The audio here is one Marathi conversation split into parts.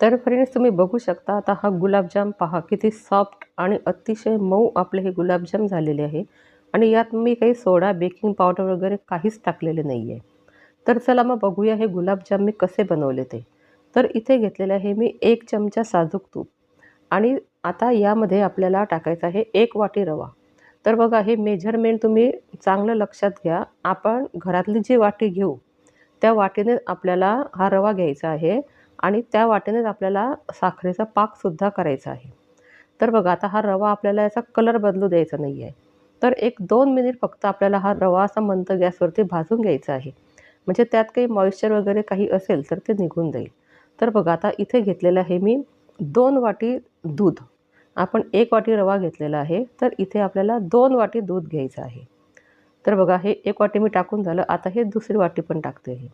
तर फ्रेंड्स तुम्ही बघू शकता आता हा गुलाबजाम पहा किती सॉफ्ट आणि अतिशय मऊ आपले हे गुलाबजाम झालेले आहे. आणि यात मी काही सोडा बेकिंग पावडर वगैरे काहीच टाकलेले नाही आहे तर चला मग बघूया हे गुलाबजाम मी कसे बनवले ते. तर इथे घेतलेले आहे मी एक चमचा साजूक तूप. आणि आता यामध्ये आपल्याला टाकायचं आहे एक वाटी रवा. तर बघा हे मेजरमेंट तुम्ही चांगलं लक्षात घ्या. आपण घरातली जी वाटी घेऊ त्या वाटीने आपल्याला हा रवा घ्यायचा आहे. आणि त्या वाटेनेच आपल्याला साखरेचा पाकसुद्धा करायचा आहे. तर बघा आता हा रवा आपल्याला याचा कलर बदलू द्यायचा नाही आहे तर एक दोन मिनिट फक्त आपल्याला हा रवा असा मंद गॅसवरती भाजून घ्यायचा आहे. म्हणजे त्यात काही मॉइश्चर वगैरे काही असेल तर ते निघून जाईल. तर बघा आता इथे घेतलेलं आहे मी दोन वाटी दूध. आपण एक वाटी रवा घेतलेला आहे तर इथे आपल्याला दोन वाटी दूध घ्यायचं आहे. तर बघा हे एक वाटी मी टाकून झालं. आता हे दुसरी वाटी पण टाकते आहे.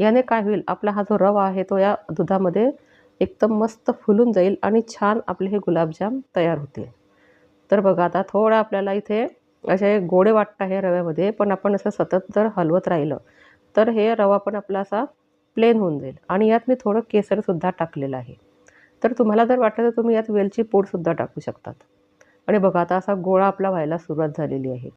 याने काय होईल? आपला हा जो रवा आहे तो या दुधामध्ये एकदम मस्त फुलून जाईल आणि छान आपले हे गुलाबजाम तयार होतील. तर बघा आता थोडं आपल्याला इथे असे गोडे वाटतं आहे रव्यामध्ये पण आपण असं सतत जर हलवत राहिलं तर हे रवा पण आपला असा प्लेन होऊन जाईल. आणि यात मी थोडं केसरसुद्धा टाकलेलं आहे. तर तुम्हाला जर वाटलं तर तुम्ही यात वेलची पूडसुद्धा टाकू शकतात. आणि बघा आता असा गोळा आपला व्हायला सुरुवात झालेली आहे.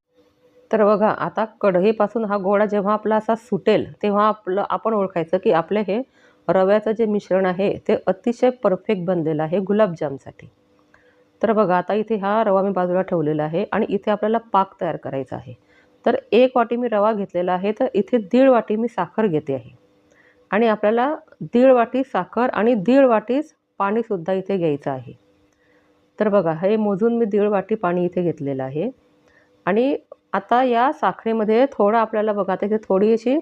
तर बघा आता कढईपासून हा गोळा जेव्हा आपला असा सुटेल तेव्हा आपलं आपण ओळखायचं की आपले हे रव्याचं जे मिश्रण आहे ते अतिशय परफेक्ट बनलेलं आहे गुलाबजामसाठी. तर बघा आता इथे हा रवा मी बाजूला ठेवलेला आहे आणि इथे आपल्याला पाक तयार करायचा आहे. तर एक वाटी मी रवा घेतलेला आहे तर इथे दीड वाटी मी साखर घेते आहे. आणि आपल्याला दीड वाटी साखर आणि दीड वाटीच पाणीसुद्धा इथे घ्यायचं आहे. तर बघा हे मोजून मी दीड वाटी पाणी इथे घेतलेलं आहे. आणि आता या साखरेमध्ये थोडं आपल्याला बघा आता इथे थोडी अशी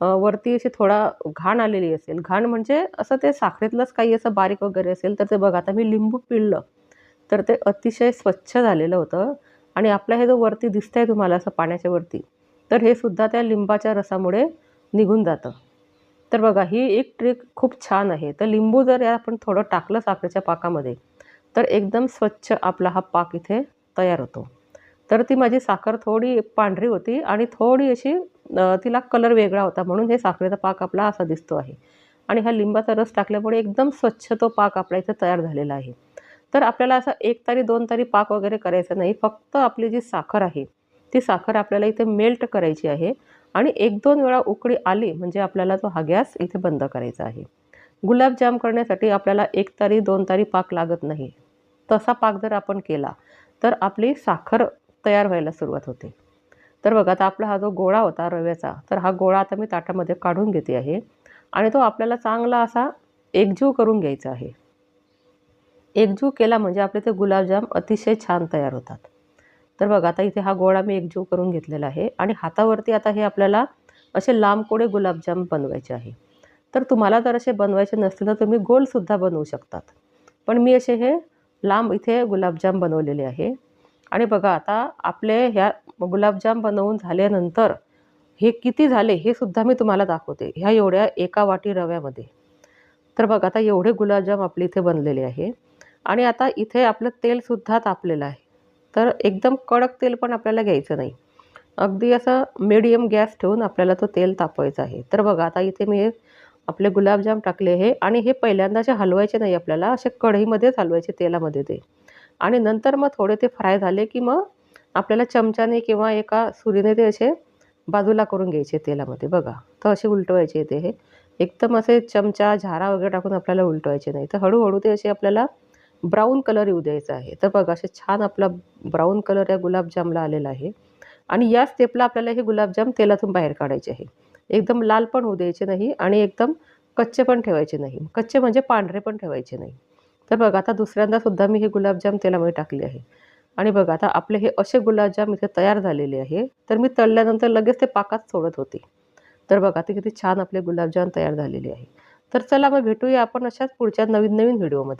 वरती अशी थोडा घाण आलेली असेल. घाण म्हणजे असं ते साखरेतलंच काही असं बारीक वगैरे असेल तर ते बघा आता मी लिंबू पिळलं तर ते अतिशय स्वच्छ झालेलं होतं. आणि आपल्या हे जो वरती दिसतंय तुम्हाला असं पाण्याच्या वरती तर हे सुद्धा त्या लिंबाच्या रसामुळे निघून जातं. तर बघा ही एक ट्रिक खूप छान आहे. तर लिंबू जर या आपण थोडं टाकलं साखरेच्या पाकामध्ये तर एकदम स्वच्छ आपला हा पाक इथे तयार होतो. तर ती माझी साखर थोडी पांढरी होती आणि थोडी अशी तिला कलर वेगळा होता. म्हणून हे साखरेचा पाक आपला असा दिसतो आहे. आणि हा लिंबाचा रस टाकल्यामुळे एकदम स्वच्छ तो पाक आपला इथे तयार झालेला आहे. तर आपल्याला असं एक तारी दोन तारी पाक वगैरे करायचा नाही. फक्त आपली जी साखर आहे ती साखर आपल्याला इथे मेल्ट करायची आहे आणि एक दोन वेळा उकळी आली म्हणजे आपल्याला तो हा गॅस इथे बंद करायचा आहे. गुलाबजाम करण्यासाठी आपल्याला एक तारी दोन तारी पाक लागत नाही. तसा पाक जर आपण केला तर आपली साखर तयार व्हायला सुरुवात होते. तर बघा आता आपला हा जो गोळा होता रव्याचा तर हा गोळा आता मी ताटामध्ये काढून घेते आहे आणि तो आपल्याला चांगला असा एकजीव करून घ्यायचा आहे. एकजीव केला म्हणजे आपले ते गुलाबजाम अतिशय छान तयार होतात. तर बघा आता इथे हा गोळा मी एकजीव करून घेतलेला आहे आणि हातावरती आता हे आपल्याला असे लांब कोडे गुलाबजाम बनवायचे आहे. तर तुम्हाला जर असे बनवायचे नसतील तर तुम्ही गोलसुद्धा बनवू शकतात. पण मी असे हे लांब इथे गुलाबजाम बनवलेले आहे. आणि बघा आता आपले ह्या गुलाबजाम बनवून झाल्यानंतर हे किती झाले हे सुद्धा मी तुम्हाला दाखवते ह्या एवढ्या एका वाटी रव्यामध्ये. तर बघा आता एवढे गुलाबजाम आपले इथे बनलेले आहे. आणि आता इथे आपलं तेलसुद्धा तापलेलं आहे. तर एकदम कडक तेल पण आपल्याला घ्यायचं नाही. अगदी असं मिडियम गॅस ठेवून आपल्याला तो तेल तापवायचा आहे. तर बघा आता इथे मी हे आपले गुलाबजाम टाकले आहे आणि हे पहिल्यांदा असे हलवायचे नाही आपल्याला असे कढईमध्येच हलवायचे तेलामध्ये ते. आणि नंतर मग थोडे ते फ्राय झाले की मग आपल्याला चमच्याने किंवा एका सुरीने ते असे बाजूला करून घ्यायचे तेलामध्ये. बघा तर असे उलटवायचे ते हे. एकदम असे चमचा झारा वगैरे टाकून आपल्याला उलटवायचे नाही. तर हळूहळू ते असे आपल्याला ब्राऊन कलर येऊ द्यायचा आहे. तर बघा असे छान आपला ब्राऊन कलर या गुलाबजामला आलेला आहे. आणि या स्टेपला आपल्याला हे गुलाबजाम तेलातून बाहेर काढायचे आहे. एकदम लाल पण होऊ द्यायचे नाही आणि एकदम कच्चे पण ठेवायचे नाही. कच्चे म्हणजे पांढरे पण ठेवायचे नाही. तर बघा आता दुसऱ्यांदा सुद्धा मी हे गुलाबजाम तेलामध्ये टाकले आहे. आणि बघा आता आपले हे असे गुलाबजाम इथे तयार झालेले आहे. तर मी तळल्यानंतर लगेच ते पाकात सोडत होते. तर बघा ते किती छान आपले गुलाबजाम तयार झालेले आहे. तर चला मग भेटूया आपण अशाच पुढच्या नवीन नवीन व्हिडिओमध्ये.